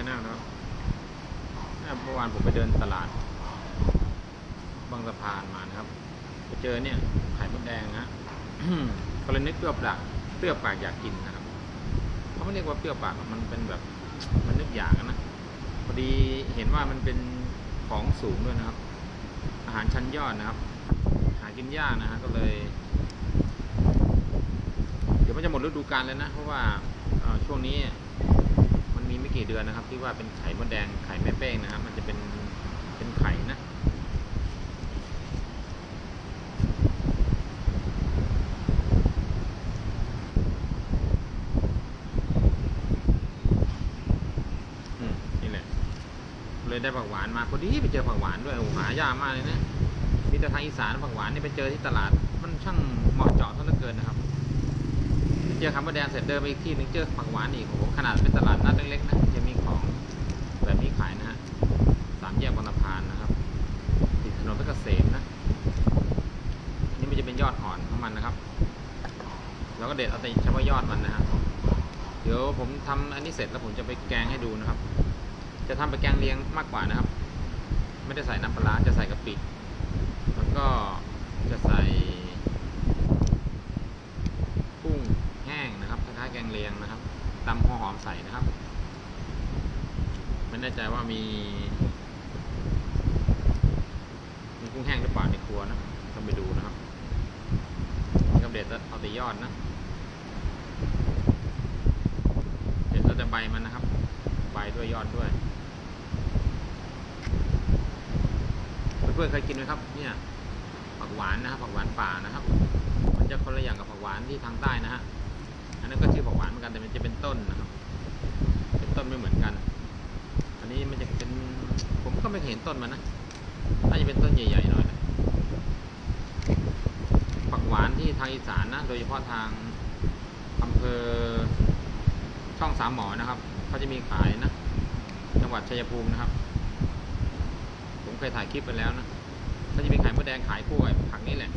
เทเวชแนลนะครับเนี่ยเมื่อวานผมไปเดินตลาด บางสะพานมานะครับไปเจอเนี่ยไข่มดแดงนะฮะก็เลยนึกเปรี้ยวปากเปรี้ยวปากอยากกินนะครับเขาไม่เรียกว่าเปรี้ยวปากมันเป็นแบบมันนึกอยากนะพอดีเห็นว่ามันเป็นของสูงด้วยนะครับ อาหารชั้นยอดนะครับ หากินยากนะฮะก็เลย เดี๋ยวมันจะหมดฤดูกาลแล้วนะเพราะว่าช่วงนี้ ไม่กี่เดือนนะครับ ที่ว่าเป็นไข่มดแดงไข่แม่เป้งนะครับ มันจะเป็นเป็นไข่นะนี่แหละเลยได้ผักหวานมาพอดีไปเจอผักหวานด้วยโอ้หายากมากเลยนะมีแต่ทางอีสานผักหวานนี่ไปเจอที่ตลาดมันช่างเหมาะเจาะเท่าเหลือเกินนะครับ เจอคำว่าแดงเสร็จเดินไปอีกที่หนึงเจอผักหวานอีกโอ้โหขนาดเป็นตลาดนัดเล็กๆนะยังมีของแบบนี้ขายนะฮะสามแยกบางสะพานนะครับติดถนนเพชรเกษมนะนี่มันจะเป็นยอดอ่อนของมันนะครับเราก็เด็ดเอาแต่เฉพาะยอดมันนะฮะเดี๋ยวผมทำอันนี้เสร็จแล้วผมจะไปแกงให้ดูนะครับ จะทำไปแกงเลียงมากกว่านะครับ ไม่ได้ใส่น้ำปลาร้าจะใส่กะปิแล้วก็จะใส่ กุ้งแห้งนะครับคล้ายๆแกงเลียงนะครับตำหัวหอม ใส่นะครับ ไม่แน่ใจว่ามี มีกุ้งแห้งหรือเปล่าในครัวนะต้องไปดูนะครับนี่ก็เด็ดเอาแต่ยอดนะเด็ดแล้วแต่ใบมันนะครับ ใบด้วยยอดด้วยเพื่อนๆเคยกินไหมครับ เนี่ยผักหวานนะครับผักหวานป่านะครับ มันจะคนละอย่างกับผักหวานที่ทางใต้นะฮะอันนั้นก็ชื่อผักหวานเหมือนกันแต่มันจะเป็นต้นนะครับ ต้นไม่เหมือนกัน อันนี้มันจะเป็นผมก็ไม่เห็นต้นมันนะน่าจะเป็นต้นใหญ่ๆหน่อยนะผักหวานที่ทางอีสานนะโดยเฉพาะทางอำเภอช่องสามหมอนะครับเขาจะมีขายนะ จังหวัดชัยภูมินะครับ ผมเคยถ่ายคลิปไปแล้วนะเขาจะมีไข่มดแดงขายคู่กับผักนี่แหละ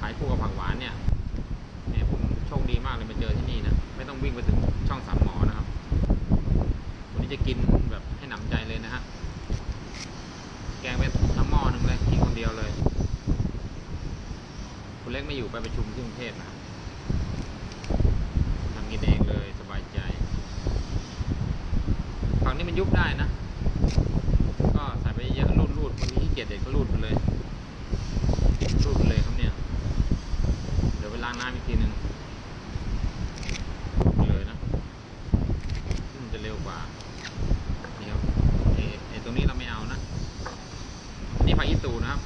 ขายคู่กับผักหวานเนี่ยเนี่ยผมโชคดีมากเลยมาเจอที่นี่นะ ไม่ต้องวิ่งไปถึงช่องสามหมอ จะกินแบบให้หนำใจเลยนะฮะ แกงไปทั้งหม้อหนึ่งเลยกินคนเดียวเลย คุณเล็กไม่อยู่ไปประชุมที่กรุงเทพนะทำกินเองเลยสบายใจ ฝั่งนี้มันยุบได้นะ ก็ใส่ไปเยอะรูดรูดๆบางทีขี้เกียจเด็ดก็รูดไปเลย รูดไปเลยครับเนี่ย เดี๋ยวไปล้างน้ำอีกทีหนึ่งเลยนะซึ่งมันจะเร็วกว่า นี่ครับไอ้ไอ้ตรงนี้เราไม่เอานะ อันนี้ผักอีตูนะครับ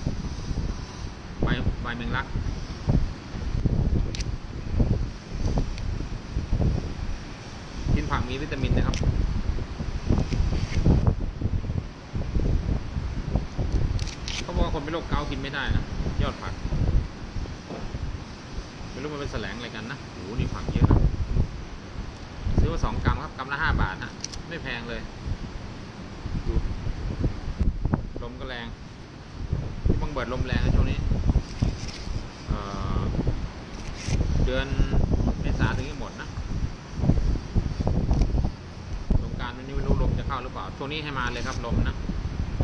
ใบใบแมงลักกินผักมีวิตามินนะครับเขาบอกว่าคนเป็นโรคเกาต์กินไม่ได้นะ ยอดผักไม่รู้มันเป็นแสลงอะไรกันนะโหนี่ผักเยอะนะซื้อมาสองกรัมครับกรัมละห้าบาทฮะไม่แพงเลยดูลมก็แรงที่บังเบิดลมแรงนะช่วงนี้ เอ่อ เดือนเมษาถึงจะหมดนะสงการวันนี้ไม่รู้ลมจะเข้าหรือเปล่าช่วงนี้ให้มาเลยครับลมนะ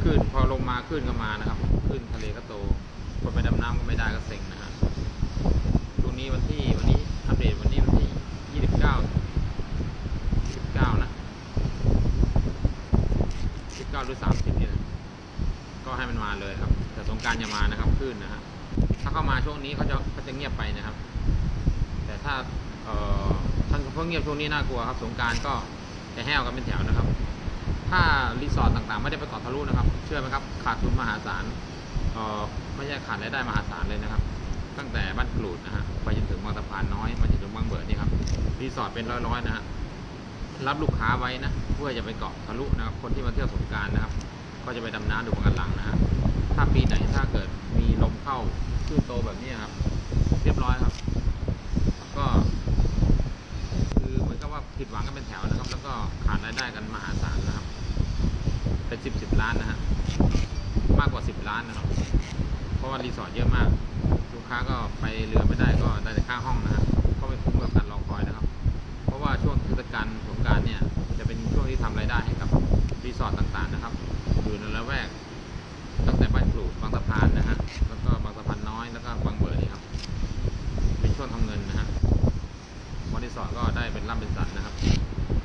คลื่นพอลมมาคลื่นก็มานะครับคลื่นทะเลก็โตคนไปดำน้ำก็ไม่ได้ก็เซ็งนะฮะช่วงนี้วันที่วันนี้อัปเดตวันนี้วันที่ยี่สิบเก้าสิบเก้านะสิบเก้าหรือสามสิบนี่แหละก็ให้มันมาเลยครับ แต่สงกรารจะมานะครับคลื่นนะฮะถ้าเข้ามาช่วงนี้เขาจะเขาจะเงียบไปนะครับ ถ้าท่านเพราะเงียบช่วงนี้น่ากลัวครับสงการก็จะแห้วกันเป็นแถวนะครับ ถ้ารีสอร์ทต่างๆ ไม่ได้ไปเกาะทะลุนะครับ เชื่อไหมครับ ขาดทุนมหาศาลไม่ใช่ขาดรายได้มหาศาลเลยนะครับ ตั้งแต่บ้านกรูดนะฮะไปจนถึงบางสะพานน้อยมาจนถึงบางเบิดนี่ครับรีสอร์ทเป็นร้อยๆนะฮะรับลูกค้าไว้นะเพื่อจะไปเกาะทะลุนะครับ คนที่มาเที่ยวสงการนะครับ ก็จะไปดำน้ำดูบางกันหลังนะฮะถ้าปีไหนถ้าเกิดมีลมเข้าคลื่นโตแบบนี้ครับ เรียบร้อยครับ ก็ คือเหมือนกับว่าผิดหวังกันเป็นแถวนะครับ แล้วก็ขาดรายได้กันมหาศาลนะครับเป็นสิบสิบล้านนะฮะมากกว่าสิบล้านนะครับ เพราะว่ารีสอร์ทเยอะมาก ลูกค้าก็ไปเรือไม่ได้ก็ได้แต่ค่าห้องนะฮะก็ไม่คุ้มกับการรอคอยนะครับ เพราะว่าช่วงเทศกาลสงการเนี่ยจะเป็นช่วงที่ทำรายได้ให้กับรีสอร์ทต่างๆนะครับอยู่ในละแวกตั้งแต่บ้านกรูดบางสะพานนะฮะ แล้วก็บางสะพานน้อย แล้วก็บางเบอร์นี่ครับ เป็นช่วงทำเงินนะฮะ สอร์ทก็ได้เป็นร่ำเป็นสันนะครับ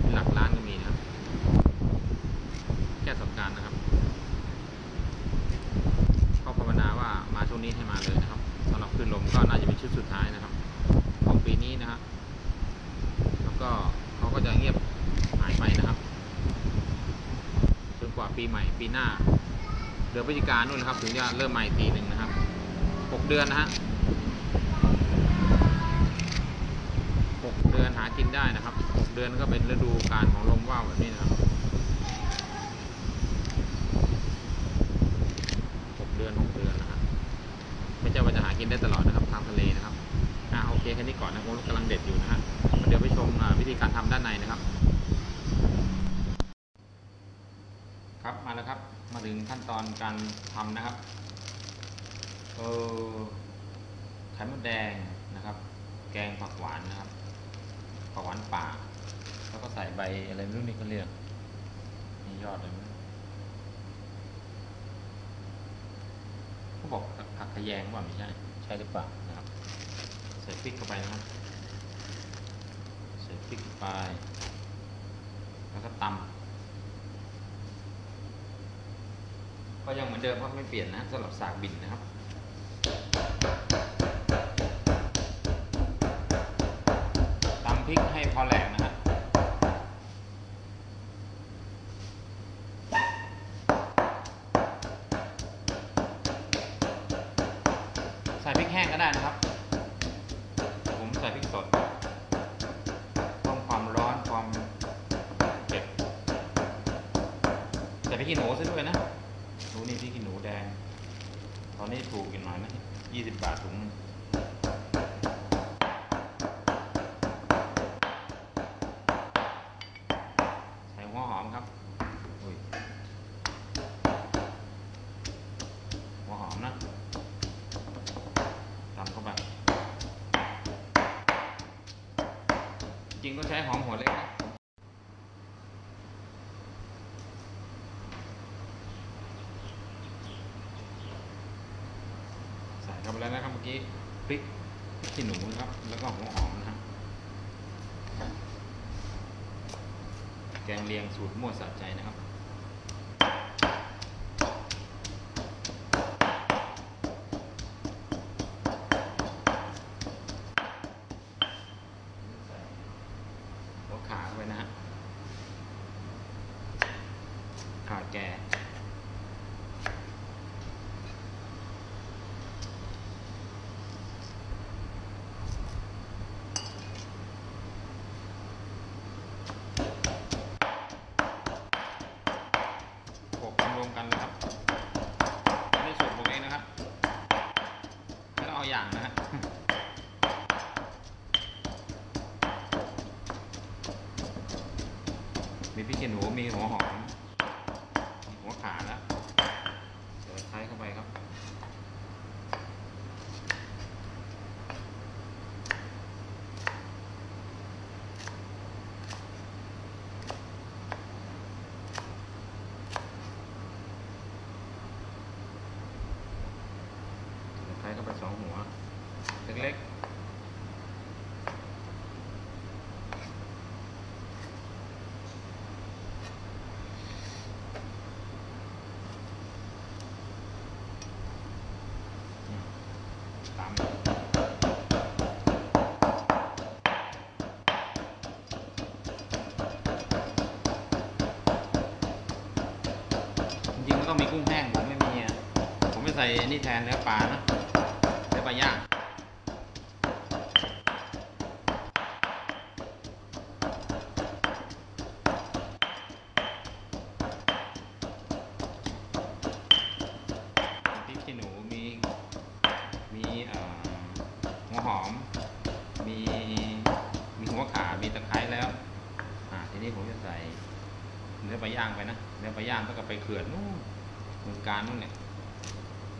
เป็นหลักล้านก็มีนะครับ แค่สงการนะครับก็ภาวนาว่ามาช่วงนี้ให้มาเลยนะครับสำหรับคลื่นลมก็น่าจะเป็นชุดสุดท้ายนะครับ ของปีนี้นะฮะแล้วก็เขาก็จะเงียบหายไปนะครับจนกว่าปีใหม่ปีหน้าเดือนพฤศจิกายนนู่นนะครับ ถึงจะเริ่มใหม่อีกทีหนึ่งนะครับหกเดือนนะฮะหกเดือนหากินได้นะครับหกเดือนก็เป็นฤดูกาลของลมว่าวแบบนี้นะครับหกเดือนหกเดือนนะฮะไม่ใช่ว่าจะหากินได้ตลอดนะครับ ทางทะเลนะครับ อ่าโอเคแค่นี้ก่อนนะผมกำลังเด็ดอยู่นะฮะเดี๋ยวไปชมวิธีการทำด้านในนะครับ ครับมาแล้วครับ มาถึงขั้นตอนการทำนะครับ เออไข่มดแดงนะครับ แกงผักหวานนะครับผักหวานป่า แล้วก็ ใส่ใบอะไรไม่รู้นี่เขาเรียกนี่ยอดอะไรไม่รู้เขาบอกผักขะแยงว่าไม่ใช่ ใช่หรือเปล่านะครับ ใส่พริกเข้าไปนะครับ ใส่พริกเข้าไป แล้วก็ตำก็ยังเหมือนเดิมครับไม่เปลี่ยนนะสำหรับสากบินนะครับตำพริกให้พอแหลกนะ นี้ถูกอีกหน่อยนะยี่สิบบาทถุง ใส่หัวหอมครับอุ้ยหัวหอมนะตำเข้าไป จริงก็ใช้หอมหัวเล็กนะ ใส่เข้าไปแล้วนะครับเมื่อกี้พริกขี้หนูนะครับ แล้วก็หัวหอมนะครับแกงเลียงสูตรมั่วสะใจนะครับหัวขาเข้าไปนะฮะขาแก่ โขกรวมกันเลยครับไม่ได้สูตรผมเองนะครับไม่ต้องเอาอย่างนะฮะ มีพริกขี้หนูมีหัวหอม มีหัวขาแล้วเดี๋ยวใช้เข้าไปครับ ใช้เข้าไปสองหัว เล็กๆอืมตามจริงๆมันต้องมีกุ้งแห้งผมไม่มีอะ ผมไม่ใส่ นี่แทนเนื้อปลานะ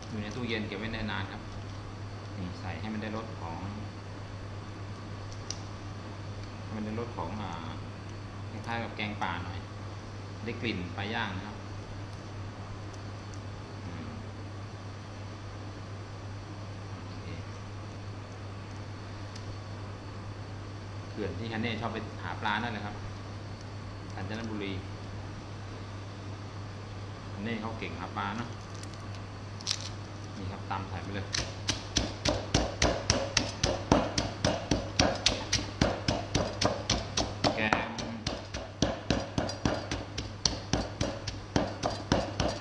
อยู่ในตู้เย็นเก็บไว้ได้นานครับนี่ใส่ให้มันได้รสของมันได้รสของอ่าคล้ายๆกับแกงป่าหน่อย ได้กลิ่นปลาย่างนะครับเคเขื่อนที่ฮันเน่ชอบไปหาปลานั่นแหละครับกาญจนบุรีฮันเน่เขาเก่งหาปลาเนาะ นี่ครับตามใส่ไปเลยแกง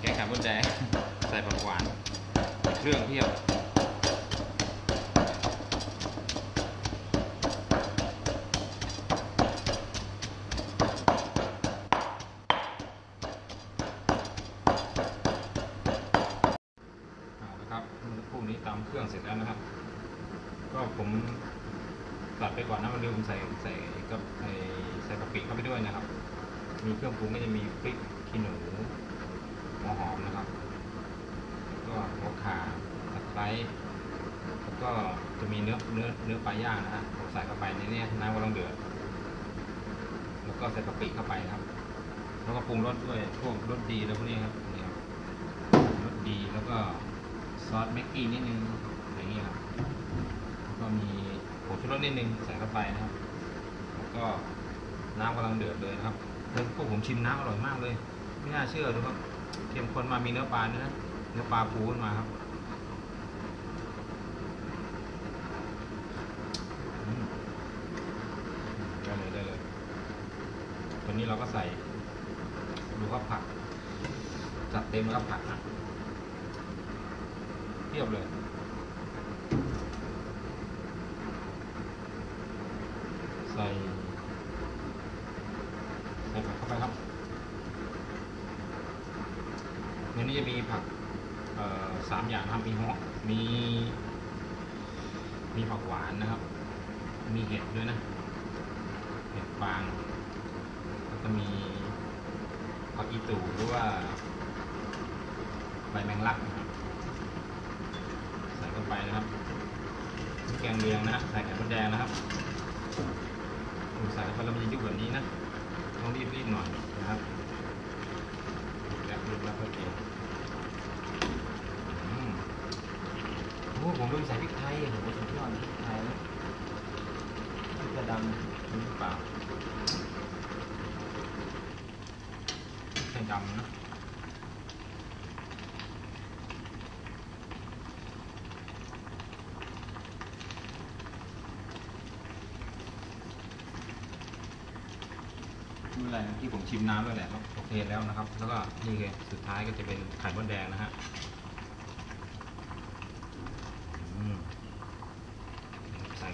แกงขาบนแดงใส่ผักหวาน เครื่องเพียบ ผมตัดไปก่อนนะมันลืมใส่ใส่กับใส่ใส่กะปิเข้าไปด้วยนะครับ มีเครื่องปรุงก็จะมีพริกขี้หนูหัวหอมนะครับก็หัวขาตะไคร้แล้วก็จะมีเนื้อเนื้อเนื้อปลาย่างนะฮะผมใส่เข้าไปในนี้น้ำกำลังเดือดแล้วก็ใส่กะปิเข้าไปครับ แล้วก็ปรุงรสด้วยพวกรสดีแล้วพวกนี้ครับนี่ครับรสดีแล้วก็ซอสแม็กกี้นิดนึงอย่างเงี้ยครับ มีผงชูรสนิดนึงใส่เข้าไปนะครับ แล้วก็น้ำกำลังเดือดเลยนะครับแล้วพวกผมชิมน้ำอร่อยมากเลย ไม่น่าเชื่อดูครับเข้มข้นมามีเนื้อปลาด้วยนะเนื้อปลาปูขึ้นมาครับได้เลยได้เลยตัวนี้เราก็ใส่ ดูครับผัก จัดเต็มครับผักนะเทียบเลย ใส่ใส่ผักเข้าไปครับในนี้จะมีผักเอ่อ สามอย่างนะครับมีหัวมี มีผักหวานนะครับ มีเห็ดด้วยนะ เห็ดฟางแล้วก็มีผักอีตูหรือว่าใบแมงลักนะครับ ใส่เข้าไปนะครับ แกงเลียงนะใส่ไข่มดแดงนะครับใส่เข้าไปแล้วมันจะยุบแบบนี้นะต้องรีบรีบหน่อยนะครับแล้วรีบแล้วก็เกี่ยวอืมโอ้ ผมลืมใส่พริกไทยโอ้โหสุดยอดพริกไทยนะพริกกระดำหรือเปล่าพริกไทยดำนะไม่เป็นไรที่ผมชิมน้ำด้วยแหละโอเคแล้วนะครับ แล้วก็นี่ไงสุดท้ายก็จะเป็นไข่มดแดงนะฮะอืม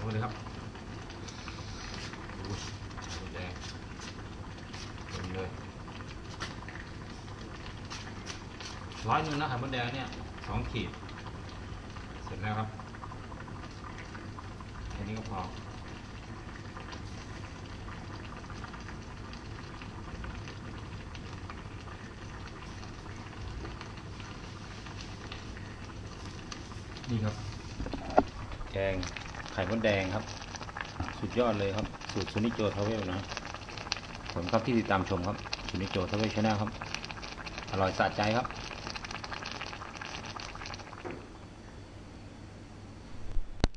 ใส่เลยครับอุ้ยไข่มดแดงเต็มเลยร้อยหนึงนะไข่มดแดงเนี่ยสองขีด เสร็จแล้วครับแค่นี้ก็พอนี่ครับ แกง ไข่มดแดงครับ สุดยอดเลยครับ สูตรซูนิโจทาเวลนะผมครับที่ติดตามชมครับซูนิโจทาเวลชาแนลครับ อร่อยสะใจครับ